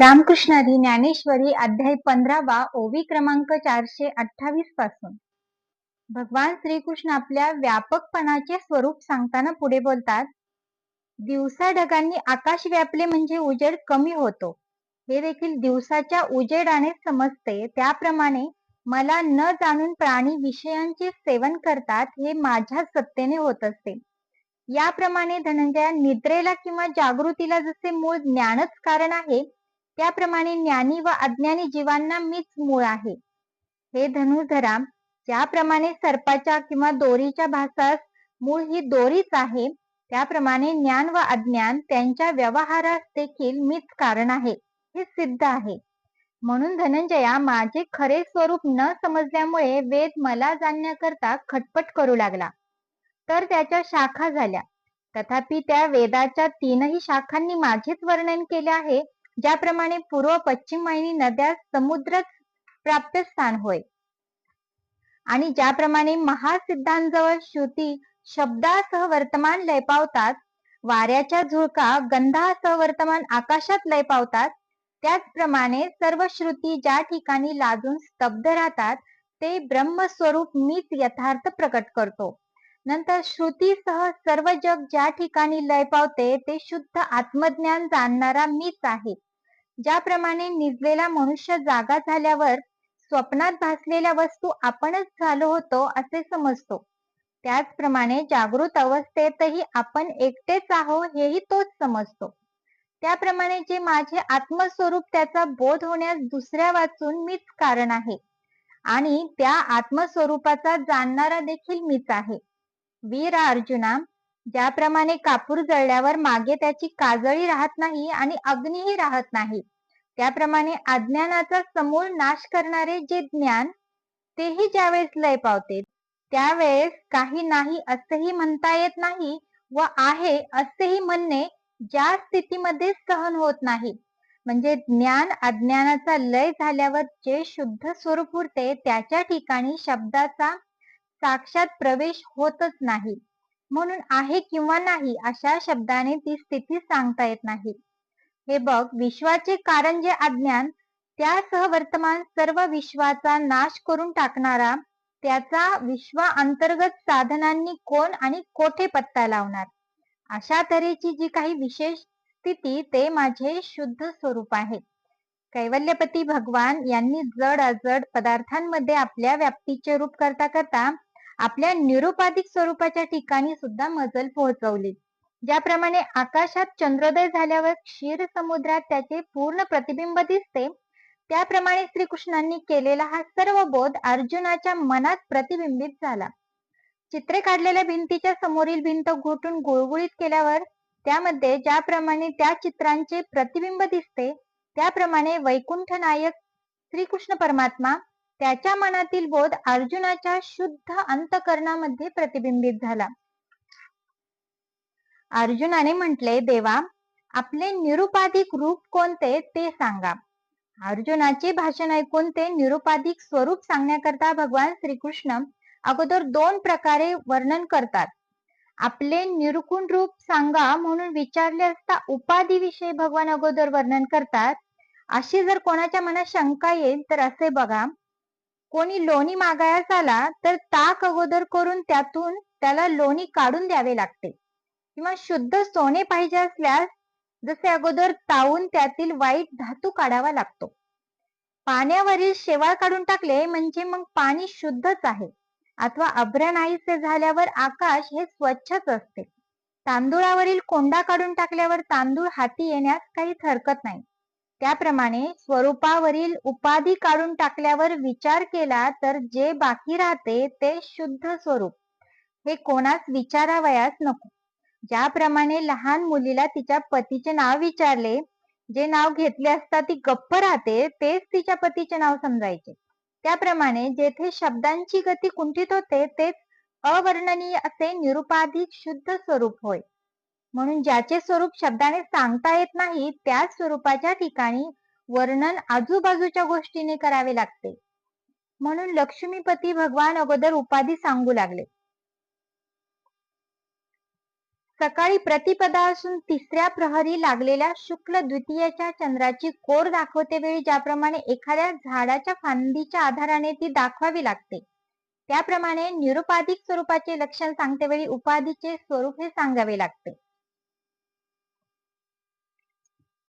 रामकृष्णारी ज्ञानेश्वरी अध्याय पंधरावा ओवी क्रमांक चारशे अठ्ठावीसपासून. भगवान श्रीकृष्ण आपल्या व्यापकपणाचे स्वरूप सांगताना पुढे बोलतात दिवसा ढगांनी आकाश व्यापले म्हणजे उजेड कमी होतो. हे देखील दिवसाच्या उजेडाने समजते. त्याप्रमाणे मला न जाणून प्राणी विषयांचे सेवन करतात हे माझ्या सत्तेने होत असते. याप्रमाणे धनंजया निद्रेला किंवा जागृतीला जसे मूळ ज्ञानच कारण आहे त्याप्रमाणे ज्ञानी व अज्ञानी जीवांना मीच मूळ आहे. हे धनुधरा ज्याप्रमाणे सर्पाच्या किंवा दोरीच्या भासास मूळ ही दोरीच आहे त्याप्रमाणे ज्ञान व अज्ञान त्यांच्या व्यवहारास देखील मीच कारण आहे हे सिद्ध आहे. म्हणून धनंजया माझे खरे स्वरूप न समजल्यामुळे वेद मला जाणण्याकरता खटपट करू लागला. तर त्याच्या शाखा झाल्या. तथापि त्या वेदाच्या तीनही शाखांनी माझेच वर्णन केले आहे ज्याप्रमाणे पूर्व पश्चिम वाहिनी नद्या समुद्र प्राप्त स्थान होय. आणि ज्याप्रमाणे महासिद्धांजवळ श्रुती शब्दासह वर्तमान लय पावतात वाऱ्याच्या झुळका गंधासह वर्तमान आकाशात लय पावतात त्याचप्रमाणे सर्व श्रुती ज्या ठिकाणी लाजून स्तब्ध राहतात ते ब्रह्मस्वरूप मीच यथार्थ प्रकट करतो. नंतर श्रुतीसह सर्व जग ज्या ठिकाणी लय पावते ते शुद्ध आत्मज्ञान जाणणारा मीच आहे. ज्याप्रमाणे निजलेला मनुष्य जागा झाल्यावर स्वप्नात भासलेल्या वस्तू आपणच झालो होतो असे समजतो. त्याचप्रमाणे जागृत अवस्थेतही आपण एकटेच आहो हेही तोच समजतो. त्याप्रमाणे जे माझे आत्मस्वरूप त्याचा बोध होण्यास दुसऱ्या वाचून मीच कारण आहे. आणि त्या आत्मस्वरूपाचा जाणणारा देखील मीच आहे. वीर अर्जुना ज्याप्रमाणे कापूर जळल्यावर मागे त्याची काजळी राहत नाही आणि अग्निही राहत नाही. त्याप्रमाणे अज्ञानाचा समूळ नाश करणारे जे ज्ञान तेही ज्यावेळेस लय पावते त्यावेळेस काही नाही असेही म्हणता येत नाही व आहे असेही म्हणणे ज्या स्थितीमध्ये सहन होत नाही. म्हणजे ज्ञान अज्ञानाचा लय झाल्यावर जे शुद्ध स्वरूप उरते त्याच्या ठिकाणी शब्दाचा साक्षात प्रवेश होतच नाही. म्हणून आहे किंवा नाही अशा शब्दाने ती स्थिती सांगता येत नाही. हे बघ विश्वाचे कारण जे अज्ञान त्यासह वर्तमान सर्व विश्वाचा नाश करून टाकणारा त्याचा विश्वा अंतर्गत साधनांनी कोण आणि कोठे पत्ता लावणार? अशा तऱ्हेची जी काही विशेष स्थिती ते माझे शुद्ध स्वरूप आहे. कैवल्यपती भगवान यांनी जड अजड पदार्थांमध्ये आपल्या व्याप्तीचे रूप करता करता आपल्या निरुपाधिक स्वरूपाच्या ठिकाणी सुद्धा मजल पोहोचवली. ज्याप्रमाणे आकाशात चंद्रोदय झाल्यावर क्षीर समुद्रात त्याचे पूर्ण प्रतिबिंब दिसते त्याप्रमाणे श्रीकृष्णांनी केलेला हा सर्व बोध अर्जुनाच्या मनात प्रतिबिंबित झाला. चित्रे काढलेल्या भिंतीच्या समोरील भिंत घोटून गुळगुळीत केल्यावर त्यामध्ये ज्याप्रमाणे त्या चित्रांचे प्रतिबिंब दिसते त्याप्रमाणे वैकुंठ नायक श्रीकृष्ण परमात्मा त्याच्या मनातील बोध अर्जुनाच्या शुद्ध अंतकरणामध्ये प्रतिबिंबित झाला. अर्जुनाने म्हटले देवा आपले निरुपाधिक रूप कोणते ते सांगा. अर्जुनाचे भाषण ऐकून ते निरुपाधिक स्वरूप सांगण्याकरता भगवान श्रीकृष्ण अगोदर दोन प्रकारे वर्णन करतात. आपले निरुकुण रूप सांगा म्हणून विचारले असता उपाधी विषयी भगवान अगोदर वर्णन करतात. अशी जर कोणाच्या मनात शंका येईल तर असे बघा कोणी लोणी मागायास आला तर ताक अगोदर करून त्यातून त्याला लोणी काढून द्यावे लागते. किंवा शुद्ध सोने पाहिजे असल्यास जसे अगोदर तावून त्यातील वाईट धातू काढावा लागतो. पाण्यावरील शेवाळ काढून टाकले म्हणजे मग पाणी शुद्धच आहे. अथवा अभ्रनाहीसे झाल्यावर आकाश हे स्वच्छच असते. तांदुळावरील कोंडा काढून टाकल्यावर तांदूळ हाती येण्यास काही हरकत नाही. त्याप्रमाणे स्वरूपावरील उपाधी काढून टाकल्यावर विचार केला तर जे बाकी राहते ते शुद्ध स्वरूप. हे कोणास विचारावयास नको. ज्याप्रमाणे लहान मुलीला तिच्या पतीचे नाव विचारले जे नाव घेतले असता ती गप्प राहते तेच तिच्या पतीचे नाव समजायचे. त्याप्रमाणे जेथे शब्दांची गती कुंठित होते तेच अवर्णनीय असे निरुपाधिक शुद्ध स्वरूप होय. म्हणून ज्याचे स्वरूप शब्दाने सांगता येत नाही त्याच स्वरूपाच्या ठिकाणी वर्णन आजूबाजूच्या गोष्टीने करावे लागते. म्हणून लक्ष्मीपती भगवान अगोदर उपाधी सांगू लागले. सकाळी प्रतिपदा असून तिसऱ्या प्रहरी लागलेल्या शुक्ल द्वितीयच्या चंद्राची कोर दाखवते वेळी ज्याप्रमाणे एखाद्या झाडाच्या फांदीच्या आधाराने ती दाखवावी लागते. त्याप्रमाणे निरुपाधिक स्वरूपाचे लक्षण सांगते वेळी उपाधीचे स्वरूप हे सांगावे लागते.